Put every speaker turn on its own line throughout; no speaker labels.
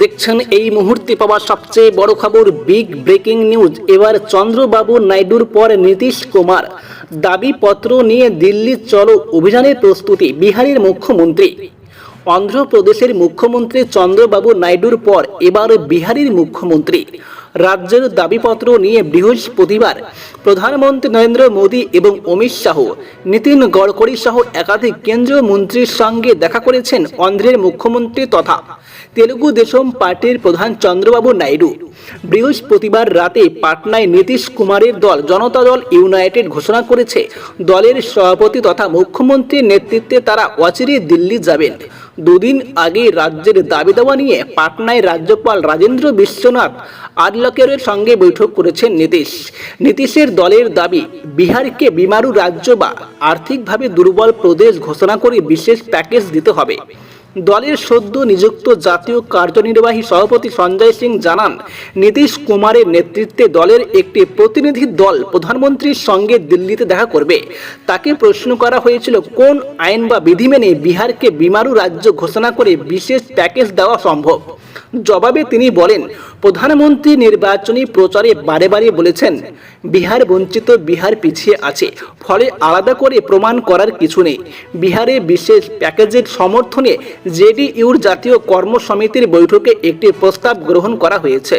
দেখছেন এই মুহূর্তে পাওয়া সবচেয়ে বড় খবর বিগ ব্রেকিং নিউজ এবার চন্দ্রবাবু নাইডুর পর নীতিশ কুমার। দাবিপত্র নিয়ে দিল্লি চলো, অভিযানের প্রস্তুতি, বিহারের মুখ্যমন্ত্রী। অন্ধ্রপ্রদেশের মুখ্যমন্ত্রী চন্দ্রবাবু নাইডুর পর এবার বিহারের মুখ্যমন্ত্রী। রাজ্যের দাবিপত্র নিয়ে বৃহস্পতিবার প্রধানমন্ত্রী নরেন্দ্র মোদী এবং অমিত শাহ, নীতিন গডকরি সহ একাধিক কেন্দ্রীয় মন্ত্রীর সঙ্গে দেখা করেছেন অন্ধ্রের মুখ্যমন্ত্রী তথা তেলুগু দেশম পার্টির প্রধান চন্দ্রবাবু নাইডু। বৃহস্পতিবার রাতে পাটনায় নীতিশ কুমারের দল, জনতা দল ইউনাইটেড ঘোষণা করেছে, দলের সভাপতি তথা মুখ্যমন্ত্রীর নেতৃত্বে তারা অচিরে দিল্লি যাবেন। দুদিন আগে রাজ্যের দাবি দাওয়া নিয়ে পাটনায় রাজ্যপাল রাজেন্দ্র বিশ্বনাথ আদলকের সঙ্গে বৈঠক করেছেন নীতিশ। নীতিশের দলের দাবি, বিহারকে বিমারু রাজ্য বা আর্থিকভাবে দুর্বল প্রদেশ ঘোষণা করে বিশেষ প্যাকেজ দিতে হবে। দলের সদ্য নিযুক্ত জাতীয় কার্যনির্বাহী সভাপতি সঞ্জয় সিং জানান, নীতিশ কুমারের নেতৃত্বে দলের একটি প্রতিনিধি দল প্রধানমন্ত্রীর সঙ্গে দিল্লিতে দেখা করবে। তাকে প্রশ্ন করা হয়েছিল, কোন আইন বা বিধি মেনে বিহারকে বিমারু রাজ্য ঘোষণা করে বিশেষ প্যাকেজ দেওয়া সম্ভব? জবাবে তিনি বলেন প্রধানমন্ত্রী নির্বাচনী প্রচারে বারে বারে বলেছেন, বিহার বঞ্চিত, বিহার পিছিয়ে আছে। ফলে আলাদা করে প্রমাণ করার কিছু নেই। বিহারে বিশেষ প্যাকেজের সমর্থনে জেডিইউর জাতীয় কর্ম সমিতির বৈঠকে একটি প্রস্তাব গ্রহণ করা হয়েছে।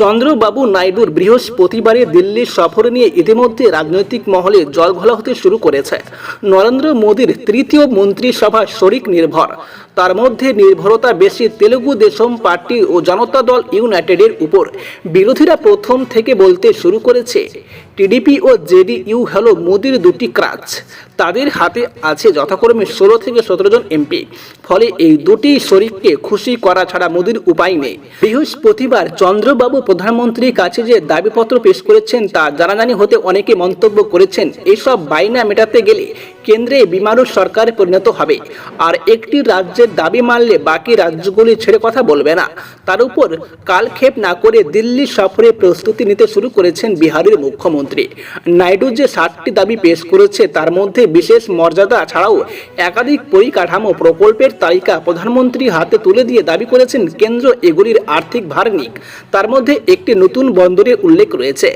চন্দ্রবাবু নাইডুর বৃহস্পতিবারে দিল্লির সফর নিয়ে ইতিমধ্যে রাজনৈতিক মহলে জলঘোলা হতে শুরু করেছে। নরেন্দ্র মোদীর তৃতীয় মন্ত্রিসভা শরিক নির্ভর। তার মধ্যে নির্ভরতা বেশি তেলুগু দেশম পার্টি ও জনতা দল ইউনাইটেডের উপর। বিরোধীরা প্রথম থেকে বলতে শুরু করেছে টিডিপি ও জেডিইউ হল মোদির দুটি ক্রাচ। তাদের হাতে আছে যথাক্রমে ষোলো থেকে সতেরো জন এমপি। ফলে এই দুটি শরিককে খুশি করা ছাড়া মোদির উপায় নেই। বৃহস্পতিবার চন্দ্রবাবু প্রধানমন্ত্রীর কাছে যে দাবিপত্র পেশ করেছেন তা জানাজানি হতে অনেকে মন্তব্য করেছেন, এসব বাইনা মেটাতে গেলে কেন্দ্রে বিমারু সরকারে পরিণত হবে। আর একটি রাজ্যের দাবি মানলে বাকি রাজ্যগুলি ছেড়ে কথা বলবে না। তার উপর কালক্ষেপ না করে দিল্লি সফরে প্রস্তুতি নিতে শুরু করেছেন বিহারের মুখ্যমন্ত্রী। নাইডু যে সাতটি দাবি পেশ করেছে, তার মধ্যে বিশেষ মর্যাদা ছাড়াও একাধিক পরিকাঠামো প্রকল্পের তালিকা প্রধানমন্ত্রী হাতে তুলে দিয়ে দাবি করেছেন কেন্দ্র এগুলির আর্থিক ভার নিক। তার মধ্যে একটি নতুন বন্দরের উল্লেখ রয়েছে।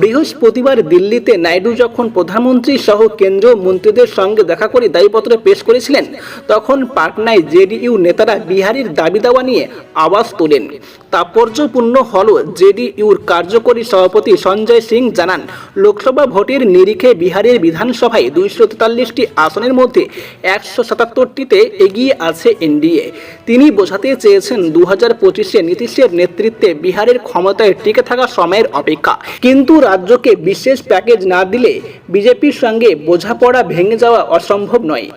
বৃহস্পতিবার দিল্লিতে নাইডু যখন প্রধানমন্ত্রী সহ কেন্দ্রীয় মন্ত্রীদের সঙ্গে দেখা করে দাবিপত্র পেশ করেছিলেন, তখন পাটনায় জেডিইউ নেতারা বিহারের দাবি দাওয়া নিয়ে আওয়াজ তোলেন। তাৎপর্যপূর্ণ হল জেডিইউর কার্যকরী সভাপতি সঞ্জয় সিং জানান, লোকসভা ভোটের নিরিখে বিহারের বিধানসভায় দুইশো তেতাল্লিশটি আসনের মধ্যে একশো সাতাত্তরটিতে এগিয়ে আছে এনডিএ। তিনি বোঝাতে চেয়েছেন দু হাজার পঁচিশে নীতিশের নেতৃত্বে বিহারের ক্ষমতায় টিকে থাকা সময়ের অপেক্ষা। কিন্তু রাজ্যকে বিশেষ প্যাকেজ না দিলে বিজেপির সঙ্গে বোঝাপড়া ভেঙে যাওয়া অসম্ভব নয়।